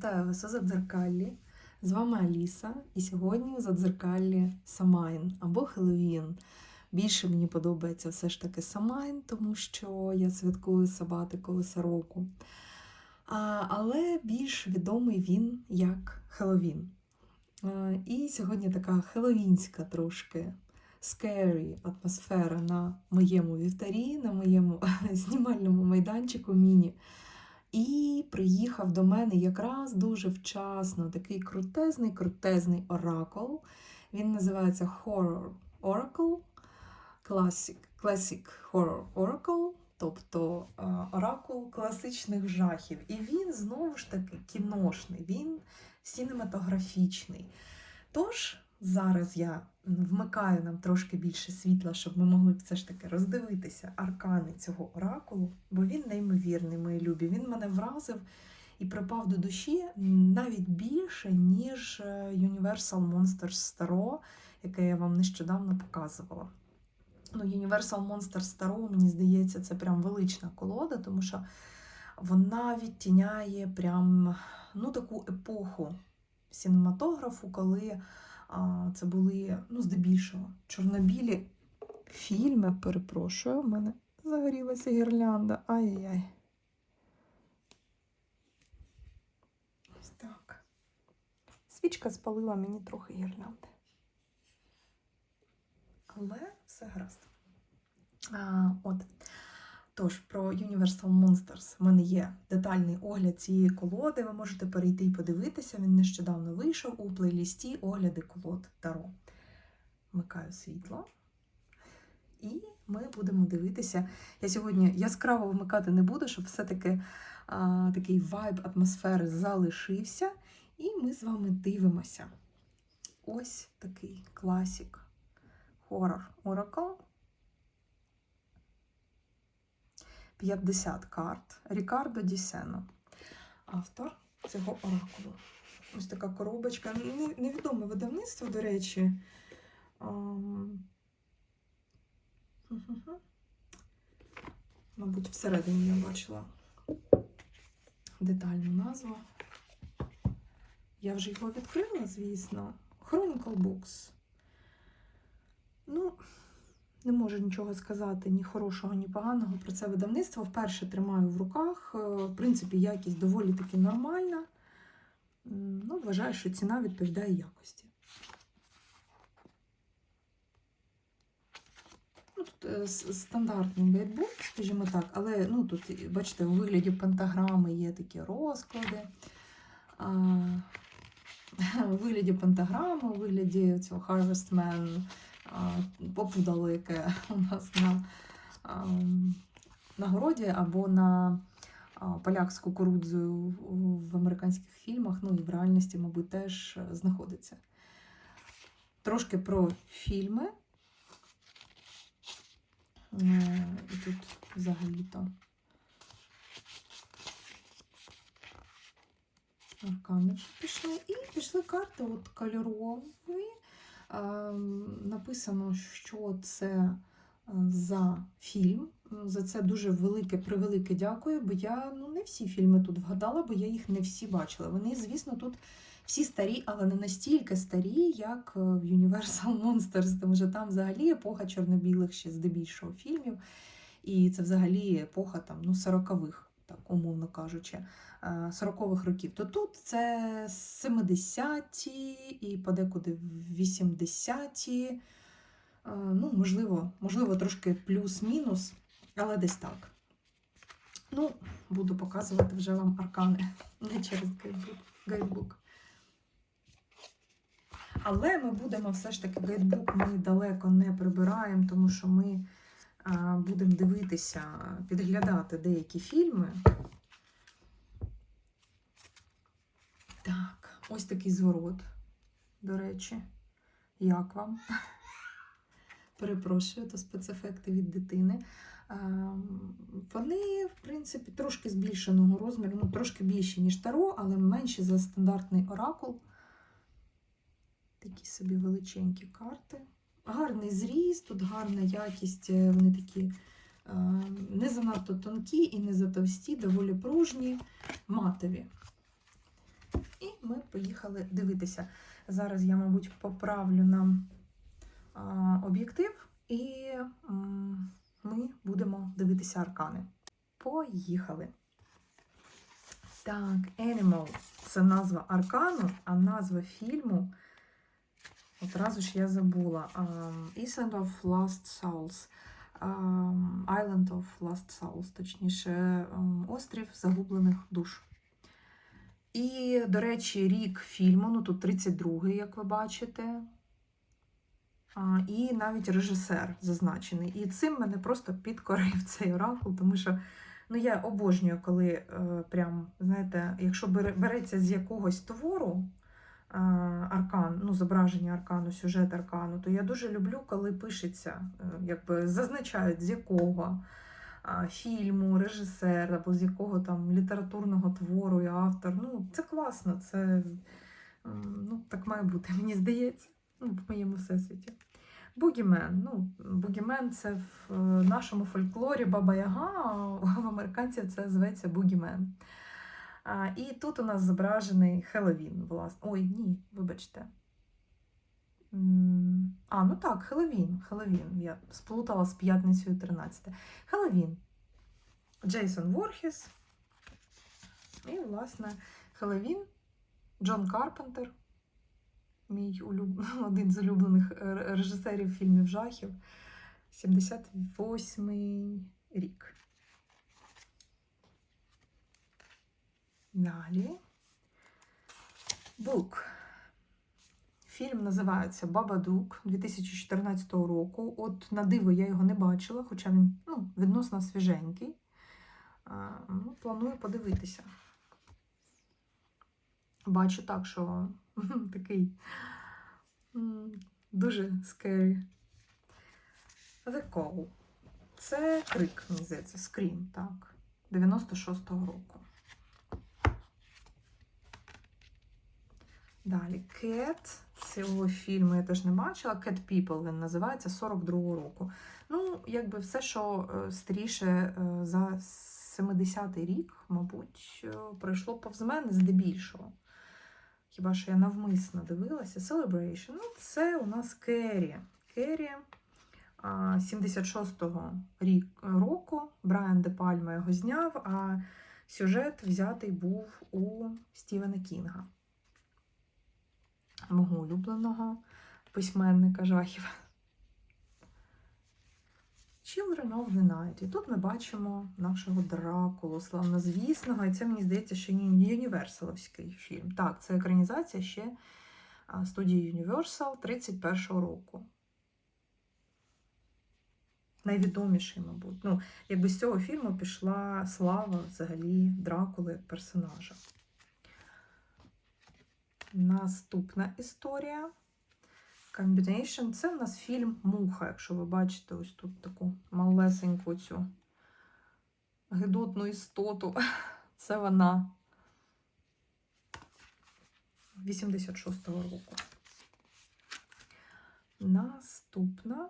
Вітаю вас у Задзеркаллі. З вами Аліса. І сьогодні у Задзеркаллі Самайн або Хеллоуін. Більше мені подобається все ж таки Самайн, тому що я святкую Сабати колеса року. А, але більш відомий він як Хеллоуін. І сьогодні така хеллоуінська трошки scary атмосфера на моєму вівтарі, на моєму знімальному майданчику міні. І приїхав до мене якраз дуже вчасно такий крутезний, крутезний оракул. Він називається Horror Oracle, Classic, Classic Horror Oracle, тобто е, оракул класичних жахів. І він знову ж таки кіношний, він синематографічний. Тож зараз я вмикаю нам трошки більше світла, щоб ми могли все ж таки роздивитися аркани цього оракулу, бо він неймовірний, мої любі. Він мене вразив і припав до душі навіть більше, ніж е, Universal Monsters Tarot, яке я вам нещодавно показувала. Ну, Universal Monsters Tarot, мені здається, це прям велична колода, тому що вона відтіняє прям ну, таку епоху синематографу, коли це були, ну, здебільшого, чорнобілі фільми, перепрошую, в мене загорілася гірлянда. Ай-яй. Ось так. Свічка спалила мені трохи гірлянди. Але все гаразд. А, от. Тож, про Universal Monsters в мене є детальний огляд цієї колоди. Ви можете перейти і подивитися. Він нещодавно вийшов у плейлісті огляди колод Таро. Вмикаю світло. І ми будемо дивитися. Я сьогодні яскраво вмикати не буду, щоб все-таки такий вайб атмосфери залишився. І ми з вами дивимося. Ось такий класік хоррор Oracle. 50 карт Рікардо Дісено. Автор цього оракулу. Ось така коробочка. Невідоме видавництво, до речі. Мабуть, всередині я бачила детальну назву. Я вже його відкрила, звісно. Chronicle Books. Ну, не можу нічого сказати ні хорошого, ні поганого про це видавництво. Вперше тримаю в руках. Е, В принципі, якість доволі таки нормальна. Ну, вважаю, що ціна відповідає якості. Ну, тут е, стандартний гайдбук, скажімо так, але ну, тут, бачите, у вигляді пентаграми є такі розклади. У вигляді пентаграми, у вигляді цього Harvestman, попудало, яке у нас на а, нагороді або на полях з кукурудзою в- в американських фільмах, ну і в реальності, мабуть, теж е, знаходиться. Трошки про фільми. Е, І тут взагалі-то аркани пішли. І пішли карти от кольорові. Ем, Написано, що це е, за фільм. За це дуже велике, превелике дякую, бо я ну, не всі фільми тут вгадала, бо я їх не всі бачила. Вони, звісно, тут всі старі, але не настільки старі, як е, в Universal Monsters, тому що там взагалі епоха чорно-білих ще здебільшого фільмів. І це взагалі епоха там, ну, 40-х, так умовно кажучи, е, 40-х років. То тут це 70-ті і подекуди 80-ті. Е, Ну, можливо, можливо, трошки плюс-мінус, але десь так. Ну, буду показувати вже вам аркани, не через гайдбук. Але ми будемо все ж таки гайдбук ми далеко не прибираємо, тому що ми будемо дивитися, підглядати деякі фільми. Так, ось такий зворот, до речі. Як вам? Перепрошую, то спецефекти від дитини. Вони, в принципі, трошки збільшеного розміру, ну, трошки більші, ніж таро, але менші за стандартний оракул. Такі собі величенькі карти. Гарний зріст, тут гарна якість, е, вони такі е, не занадто тонкі і не затовсті, доволі пружні, матові. І ми поїхали дивитися. Зараз я, мабуть, поправлю нам об'єктив, і ми будемо дивитися аркани. Поїхали. Так, Animal це назва аркану, а назва фільму. Одразу ж я забула. Island of Lost Souls. Island of Lost Souls, точніше, Острів загублених душ. І, до речі, рік фільму, ну тут 32-й, як ви бачите. І навіть режисер зазначений. І цим мене просто підкорив цей оракул, тому що ну, я обожнюю, коли е, прям, знаєте, якщо береться з якогось твору аркан, ну, зображення аркану, сюжет аркану, то я дуже люблю, коли пишеться, е, якби зазначають з якого фільму, режисер або з якого там літературного твору і автор. Ну, це класно, це ну, так має бути, мені здається, ну, в моєму всесвіті. Бугімен. Ну, Бугімен це в е, нашому фольклорі Баба Яга, а в американців це зветься Бугімен. А, і тут у нас зображений Хеллоуін, власне. Ой, ні, вибачте. А, ну так, Хеллоуін. Хеллоуін. Я сплутала з п'ятницею 13. Хеллоуін. Джейсон Ворхіс. І, власне, Хеллоуін. Джон Карпентер. Мій улюб... один з улюблених е, режисерів фільмів жахів. 78-й рік. Далі. Бук. Фільм називається Бабадук 2014 року. От на диво я його не бачила, хоча він ну, відносно свіженький. А, ну, планую подивитися. Бачу так, що такий дуже scary. The Call. Це крик, мені скрім, так. 96-го року. Далі Cat. Цього фільму я теж не бачила. Cat People він називається 42-го року. Ну, якби все, що е, старіше е, за 70-й рік, мабуть, е, пройшло повз мене здебільшого. Хіба що я навмисно дивилася. Celebration. Ну, це у нас Керрі. Керрі 76-го рік, року. Брайан Де Пальма його зняв, а сюжет взятий був у Стівена Кінга мого улюбленого письменника жахів. Children of the Night. І тут ми бачимо нашого Дракулу, славнозвісного. І це, мені здається, що не юніверсаловський фільм. Так, це екранізація ще студії Universal 31-го року. Найвідоміший, мабуть. Ну, якби з цього фільму пішла слава взагалі Дракули як персонажа. Наступна історія. Combination. Це в нас фільм Муха, якщо ви бачите ось тут таку малесеньку цю гидотну істоту. Це вона 86-го року. Наступна.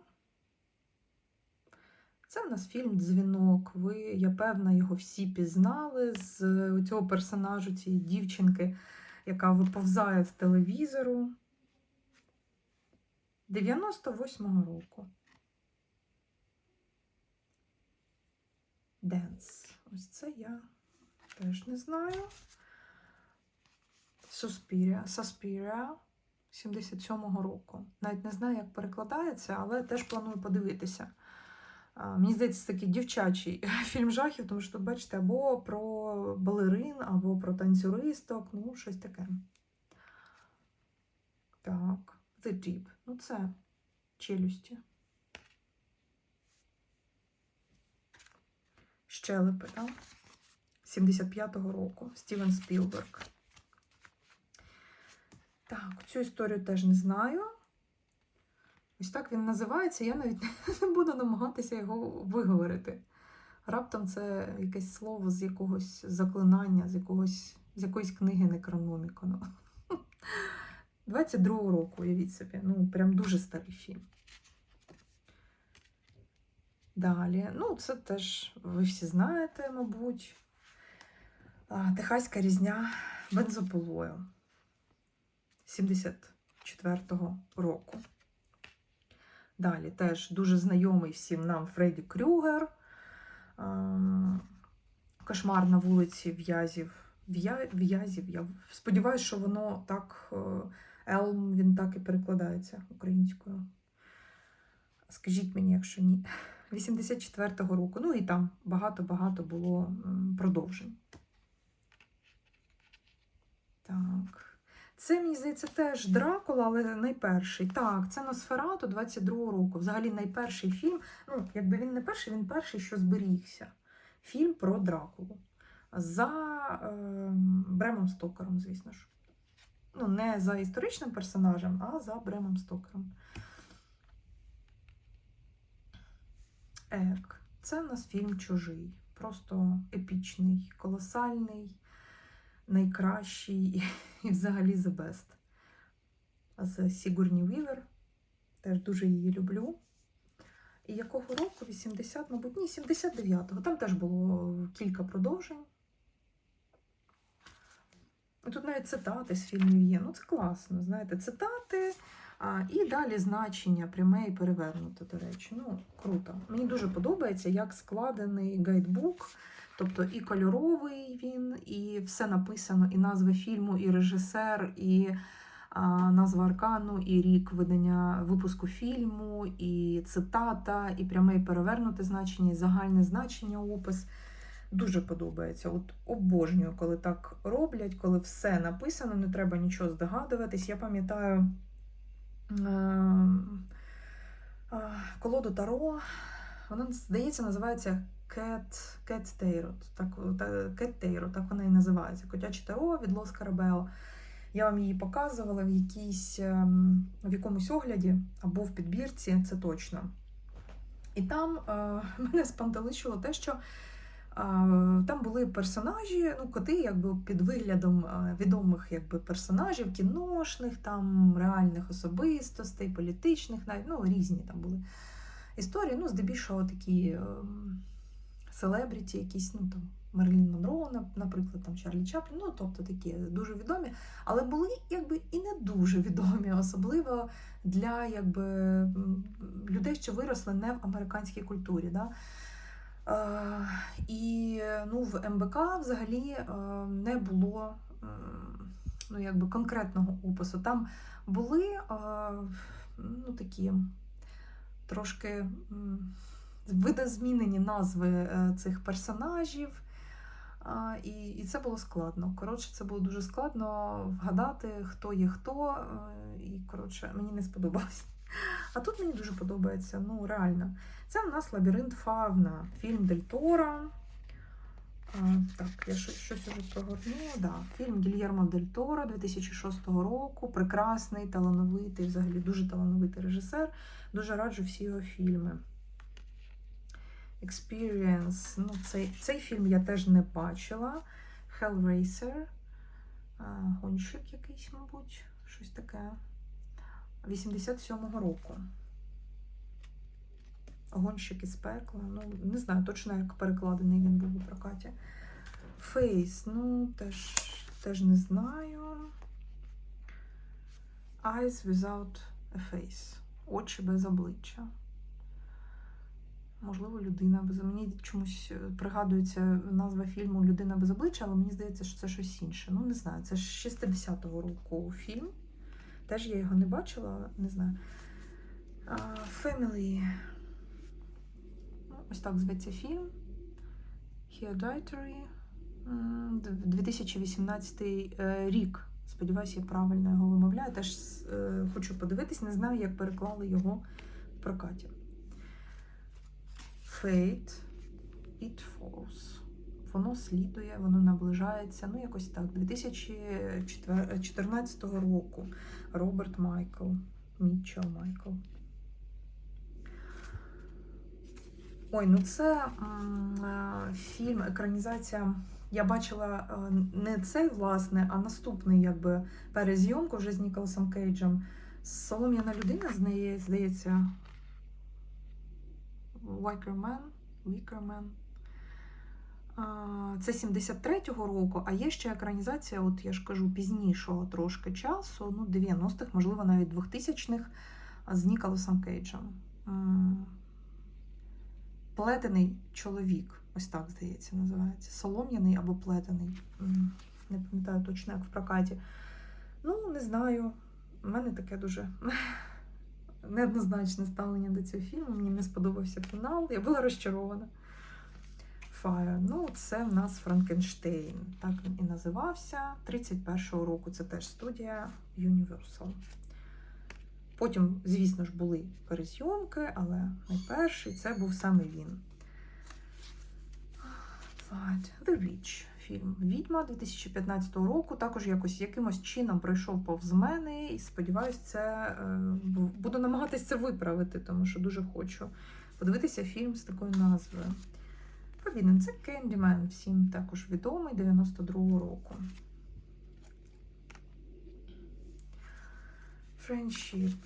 Це в нас фільм Дзвінок. Ви, я певна, його всі пізнали з цього персонажу, цієї дівчинки яка виповзає з телевізору 98-го року. Денс. Ось це я теж не знаю. Суспірія. Суспірія 77-го року. Навіть не знаю, як перекладається, але теж планую подивитися. Мені здається, це такий дівчачий фільм жахів, тому що тут, бачите, або про балерин, або про танцюристок, ну, щось таке. Так, The Deep. Ну, це челюсті. Щелепи, так? 75-го року. Стівен Спілберг. Так, цю історію теж не знаю. Ось так він називається, я навіть не буду намагатися його виговорити. Раптом це якесь слово з якогось заклинання, з, якогось, з якоїсь книги Некрономікону. 22-го року, уявіть собі. Ну, прям дуже старий фільм. Далі, ну, це теж ви всі знаєте, мабуть. Техаська різня бензопилою. 74-го року. Далі теж дуже знайомий всім нам Фредді Крюгер. Кошмар на вулиці В'язів. В'я- В'язів. Я сподіваюся, що воно так. е, Елм він так і перекладається українською. Скажіть мені, якщо ні. 84-го року. Ну і там багато-багато було продовжень. Так. Це, мені здається, теж Дракула, але найперший. Так, це Носферату 22-го року. Взагалі найперший фільм. Ну, якби він не перший, він перший, що зберігся. Фільм про Дракулу. За е, Бремом Стокером, звісно ж. Ну, не за історичним персонажем, а за Бремом Стокером. Ек. Це в нас фільм Чужий. Просто епічний, колосальний, найкращий і взагалі the best. З Сігурні Вівер. Теж дуже її люблю. І якого року? 80, мабуть, ні, 79-го. Там теж було кілька продовжень. Тут навіть цитати з фільмів є. Ну, це класно, знаєте, цитати. А, і далі значення пряме і перевернуте, до речі. Ну, круто. Мені дуже подобається, як складений гайдбук. Тобто і кольоровий він, і все написано, і назва фільму, і режисер, і а, назва аркану, і рік видання випуску фільму, і цитата, і пряме і перевернуте значення, і загальне значення опис. Дуже подобається. От обожнюю, коли так роблять, коли все написано, не треба нічого здогадуватись. Я пам'ятаю е, е, колоду Таро, вона, здається, називається Cat, Cat Tarot. Так, та- Cat Tarot, так вона і називається. Котяче Таро від Лос Карабео. Я вам її показувала в якійсь, ем, в якомусь огляді або в підбірці, це точно. І там е, мене спантеличило те, що а, Там були персонажі, ну, коти якби під виглядом а, відомих якби, персонажів, кіношних, там, реальних особистостей, політичних, навіть ну, різні там були історії. Ну, здебільшого такі ем, селебріті, якісь, ну там. Мерлін Монро, наприклад, там Чарлі Чаплін, ну тобто такі дуже відомі, але були якби і не дуже відомі, особливо для якби, людей, що виросли не в американській культурі. Да? Е, І ну, в МБК взагалі е, не було м, ну, якби конкретного опису. Там були е, ну, такі трошки м, видозмінені назви е, цих персонажів. І, і це було складно. Коротше, це було дуже складно вгадати, хто є хто. е, І коротше, мені не сподобалось. А тут мені дуже подобається, ну реально. Це у нас лабіринт Фавна, фільм Дель Торо. Так, я щось, уже прогорнула. Да. Фільм Гільєрмо Дель Торо 2006 року. Прекрасний, талановитий, взагалі дуже талановитий режисер. Дуже раджу всі його фільми. Experience. Ну, цей, цей фільм я теж не бачила. Hellraiser. Гонщик якийсь, мабуть, щось таке. 87-го року. Гонщик із пекла. Ну, не знаю точно, як перекладений він був у прокаті. Фейс, ну, теж, теж не знаю. Eyes without a face. Очі без обличчя. Можливо, людина без мені чомусь е, пригадується назва фільму Людина без обличчя, але мені здається, що це щось інше. Ну, не знаю, це ж 60-го року фільм. Теж я його не бачила, не знаю. Family. Ну, ось так зветься фільм. М, 2018 е, рік. Сподіваюся, я правильно його вимовляю. Теж е, хочу подивитись, не знаю, як переклали його в прокаті. Fate. It Falls. Воно слідує, воно наближається. Ну, якось так. 2014 року. Роберт Майкл. Мітчел Майкл. Ой, ну це е, фільм, екранізація. Я бачила е, не цей, власне, а наступний, якби перезйомку вже з Ніколасом Кейджем. Солом'яна людина з неї, здається. Вайкермен. Вікермен. Це 73-го року, а є ще екранізація, от я ж кажу, пізнішого трошки часу, ну, 90-х, можливо, навіть 2000-х з Ніколасом Кейджем. Плетений чоловік, ось так здається, називається. Солом'яний або плетений. Не пам'ятаю точно, як в прокаті. Ну, не знаю. У мене таке дуже неоднозначне ставлення до цього фільму. Мені не сподобався фінал. Я була розчарована. Fire. Ну, це в нас Франкенштейн. Так він і називався. 31-го року це теж студія Universal. Потім, звісно ж, були перезйомки, але найперший це був саме він. The Witch фільм. Відьма 2015 року. Також якось якимось чином пройшов повз мене, і сподіваюся, це е, буду намагатися це виправити, тому що дуже хочу подивитися фільм з такою назвою. Forbidden. Це Candyman, всім також відомий 92-го року. Friendship.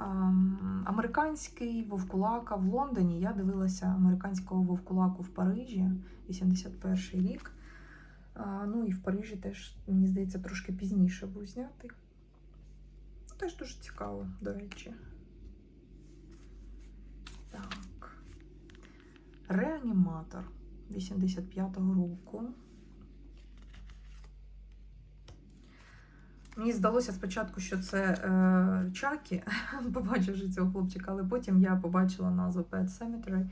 Ам, Американський вовкулака в Лондоні. Я дивилася американського вовкулаку в Парижі, 81 рік. Ну і в Парижі теж, мені здається, трошки пізніше був знятий. Теж дуже цікаво, до речі. Так. Реаніматор 85-го року. Мені здалося спочатку, що це е, Чакі, побачивши цього хлопчика, але потім я побачила назву Pet Cemetery.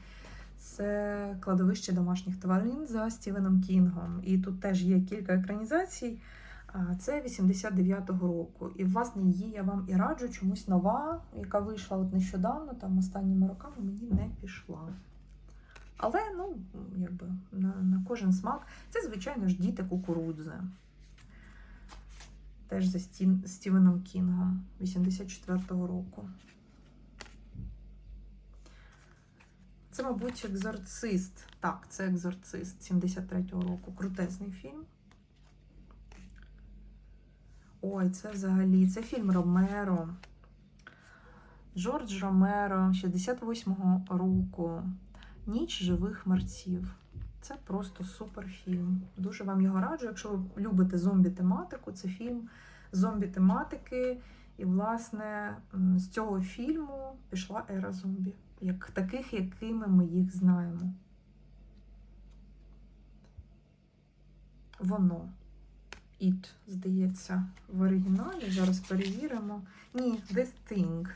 Це кладовище домашніх тварин за Стівеном Кінгом. І тут теж є кілька екранізацій. Це 89-го року. І, власне, її я вам і раджу чомусь нова, яка вийшла от нещодавно, там останніми роками мені не пішла. Але, ну, якби на, на кожен смак. Це, звичайно ж, діти кукурудзи. Теж за Стін, Стівеном Кінгом 84-го року. Це, мабуть, екзорцист. Так, це екзорцист 73-го року. Крутезний фільм. Ой, це взагалі. Це фільм Ромеро. Джордж Ромеро 68-го року. Ніч живих мерців. Це просто суперфільм. Дуже вам його раджу. Якщо ви любите зомбі-тематику, це фільм зомбі-тематики. І, власне, з цього фільму пішла ера зомбі. Як таких, якими ми їх знаємо. Воно. It, здається, в оригіналі. Зараз перевіримо. Ні, The Thing.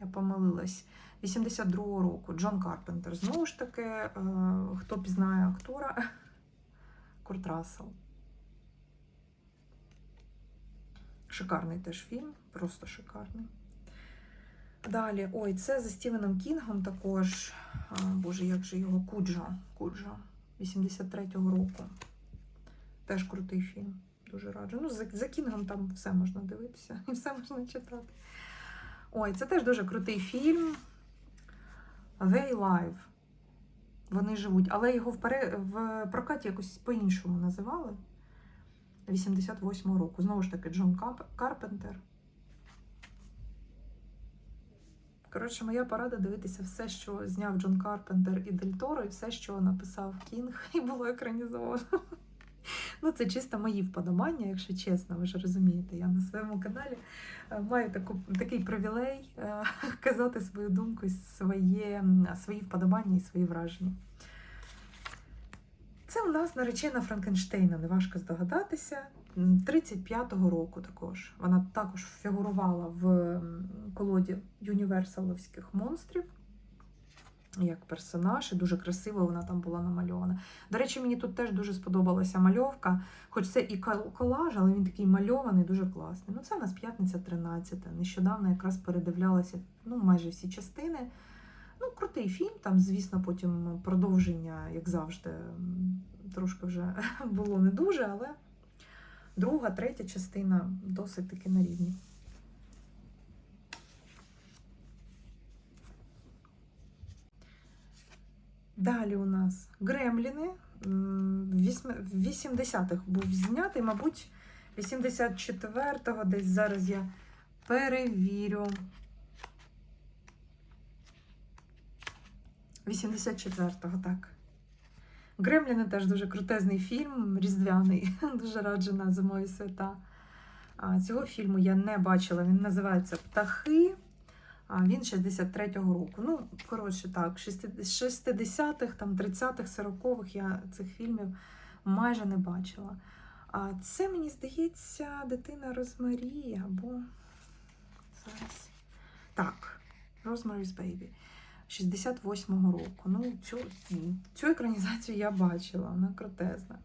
Я помилилась. 82-го року. Джон Карпентер. Знову ж таки, е, хто пізнає актора? Курт Рассел. Шикарний теж фільм, просто шикарний. Далі, ой, це за Стівеном Кінгом також. Боже, як же його Куджо. Куджо 83-го року. Теж крутий фільм. Дуже раджу. Ну, за, за Кінгом там все можна дивитися і все можна читати. Ой, це теж дуже крутий фільм. They Live. Вони живуть, але його в, пере... в прокаті якось по-іншому називали. 88-го року. Знову ж таки, Джон Кап... Карпентер. Коротше, моя порада дивитися все, що зняв Джон Карпентер і Дель Торо, і все, що написав Кінг, і було екранізовано. Ну, це чисто мої вподобання, якщо чесно, ви ж розумієте. Я на своєму каналі е, маю таку, такий привілей е, казати свою думку, своє, свої вподобання і свої враження. Це у нас наречена Франкенштейна, неважко здогадатися. 35-го року також. Вона також фігурувала в колоді юніверсаловських монстрів як персонаж, і дуже красиво вона там була намальована. До речі, мені тут теж дуже сподобалася мальовка, хоч це і колаж, але він такий мальований, дуже класний. Ну, це у нас п'ятниця 13. Нещодавно якраз передивлялася ну, майже всі частини. Ну, крутий фільм, там, звісно, потім продовження, як завжди, трошки вже було не дуже, але друга, третя частина досить таки на рівні. Далі у нас Гремліни. В 80-х був знятий, мабуть, 84-го десь зараз я перевірю. 84-го, так. Гремліни теж дуже крутезний фільм, різдвяний, дуже раджу на зимові свята. Цього фільму я не бачила. Він називається Птахи. Він 63-го року. Ну, коротше, так, 60-х, там 30-х, 40-х я цих фільмів майже не бачила. А це, мені здається, дитина Розмарі або зараз. Так, Rosemary's Baby. 68-го року. Ну, цю, цю екранізацію я бачила, вона крутезна.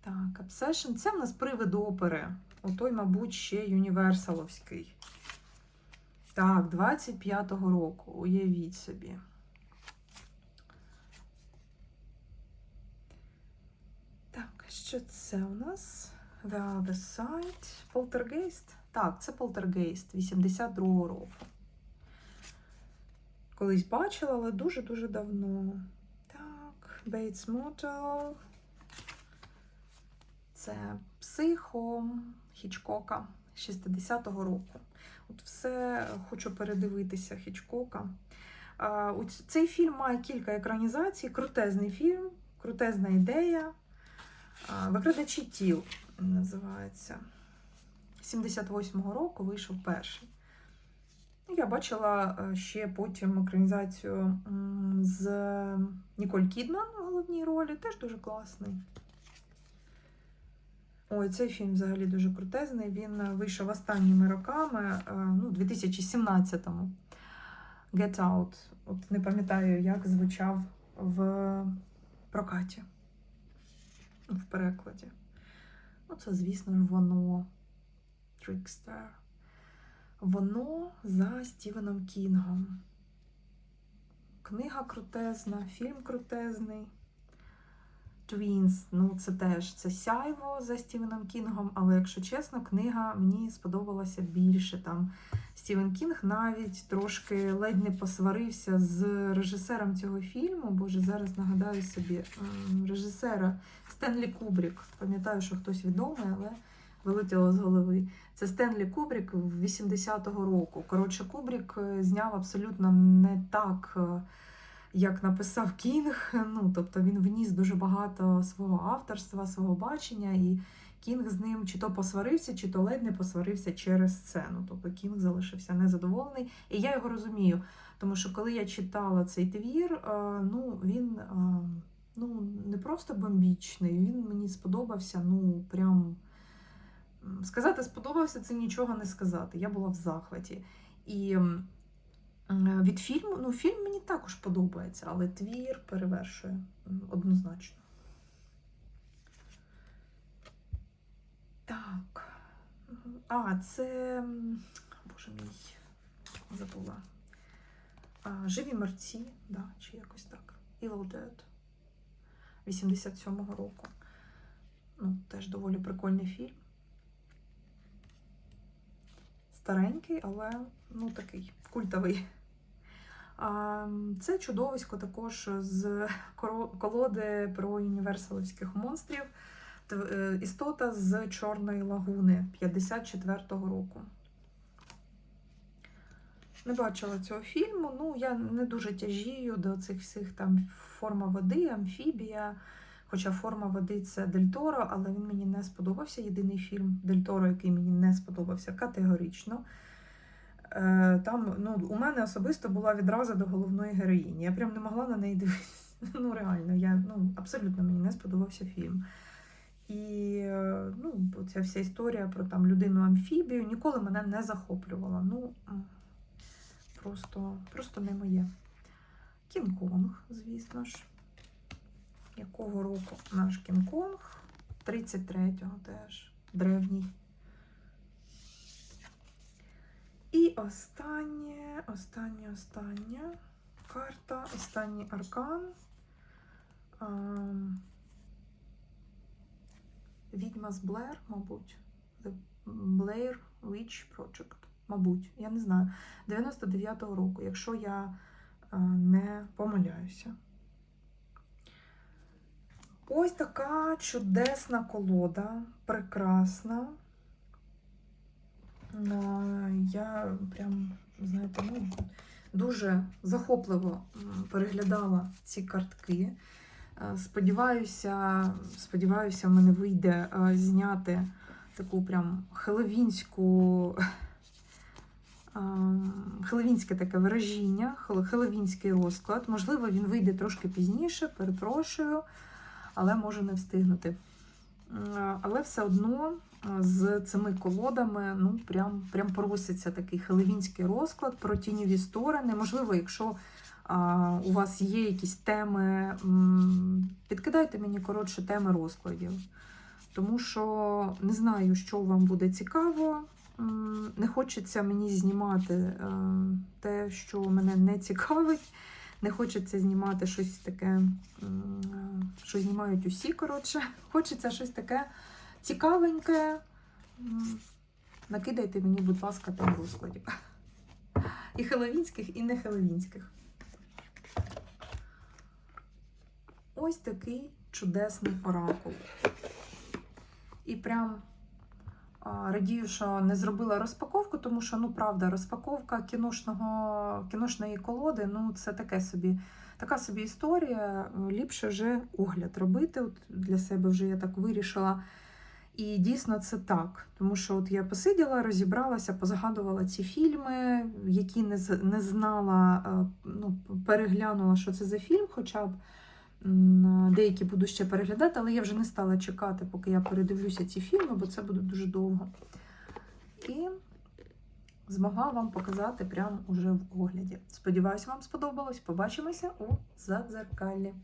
Так, Obsession. Це в нас привид опери. Отой, мабуть, ще Юніверсаловський. Так, 25-го року. Уявіть собі. Так, що це у нас? The Other Side. Полтергейст? Так, це Полтергейст 82-го року. Колись бачила, але дуже-дуже давно. Так, Bates Motel. Це психо Хічкока 60-го року. От все хочу передивитися Хічкока. Цей фільм має кілька екранізацій. Крутезний фільм, крутезна ідея. Викрадачі тіл називається. 78-го року вийшов перший. Я бачила е, ще потім екранізацію з Ніколь Кідман в головній ролі, теж дуже класний. Ой, цей фільм взагалі дуже крутезний. Він е, вийшов останніми роками, е, ну, 2017-му. Get Out. От не пам'ятаю, як звучав в прокаті, в перекладі. Ну, це, звісно ж, воно. Трікстер. Воно за Стівеном Кінгом. Книга крутезна, фільм крутезний. Twins, ну це теж це сяйво за Стівеном Кінгом, але якщо чесно, книга мені сподобалася більше. Там Стівен Кінг навіть трошки ледь не посварився з режисером цього фільму. Боже, зараз нагадаю собі ем, режисера Стенлі Кубрік. Пам'ятаю, що хтось відомий, але вилетіло з голови. Це Стенлі Кубрік 80-го року. Коротше, Кубрік е, зняв абсолютно не так, е, як написав Кінг. Ну, тобто він вніс дуже багато свого авторства, свого бачення, і Кінг з ним чи то посварився, чи то ледь не посварився через сцену. Тобто Кінг залишився незадоволений. І я його розумію, тому що коли я читала цей твір, е, ну він е, ну, не просто бомбічний, він мені сподобався, ну прям. Сказати сподобався це нічого не сказати. Я була в захваті. І від фільму, ну, фільм мені також подобається, але твір перевершує однозначно. Так. А, це. Боже мій, забула. А, Живі мерці, да, чи якось так. Evil Dead 87-го року. Ну, теж доволі прикольний фільм. Старенький, але ну такий культовий. Це чудовисько також з колоди про універсалівських монстрів. Е, Істота з Чорної лагуни 54-го року. Не бачила цього фільму. Ну, я не дуже тяжію до цих всіх там форма води, амфібія. Хоча форма води це Дель Торо, але він мені не сподобався. Єдиний фільм Дель Торо, який мені не сподобався категорично. Е, Там ну, у мене особисто була відразу до головної героїні. Я прям не могла на неї дивитися. Ну, реально, я, ну, абсолютно мені не сподобався фільм. І е, ну, ця вся історія про там людину-амфібію ніколи мене не захоплювала. Ну, просто, просто не моє. Кінг-Конг, звісно ж. Якого року наш Кінг-Конг? 33-го теж. Древній. І останнє, останнє, останнє карта, останній аркан. Ам, Відьма з Блер, мабуть. The Blair Witch Project. Мабуть, я не знаю. 99-го року, якщо я е, не помиляюся. Ось така чудесна колода, прекрасна. Е, Я прям, знаєте, ну, дуже захопливо переглядала ці картки. Е, Сподіваюся, сподіваюся, в мене вийде е, зняти таку прям хеловінську. ем, Хеловінське таке виражіння, хеловінський розклад. Можливо, він вийде трошки пізніше, перепрошую, але можу не встигнути. М, Але все одно е, з цими колодами ну, прям, прям проситься такий хеловінський розклад про тіньові сторони. Можливо, якщо а, у вас є якісь теми, підкидайте мені коротше теми розкладів. Тому що не знаю, що вам буде цікаво. Не хочеться мені знімати е, те, що мене не цікавить. Не хочеться знімати щось таке, що знімають усі. Коротше, хочеться щось таке цікавеньке. Накидайте мені, будь ласка, тем розкладів. І хеловінських, і не хеловінських. Ось такий чудесний оракул. І прям радію, що не зробила розпаковку, тому що, ну, правда, розпаковка кіношного, кіношної колоди, ну, це таке собі, така собі історія. Ліпше вже огляд робити. От для себе вже я так вирішила. І дійсно це так. Тому що от я посиділа, розібралася, позагадувала ці фільми, які не, не знала, е, ну, переглянула, що це за фільм, хоча б. Деякі буду ще переглядати, але я вже не стала чекати, поки я передивлюся ці фільми, бо це буде дуже довго. І змогла вам показати прямо уже в огляді. Сподіваюсь, вам сподобалось. Побачимося у задзеркалі.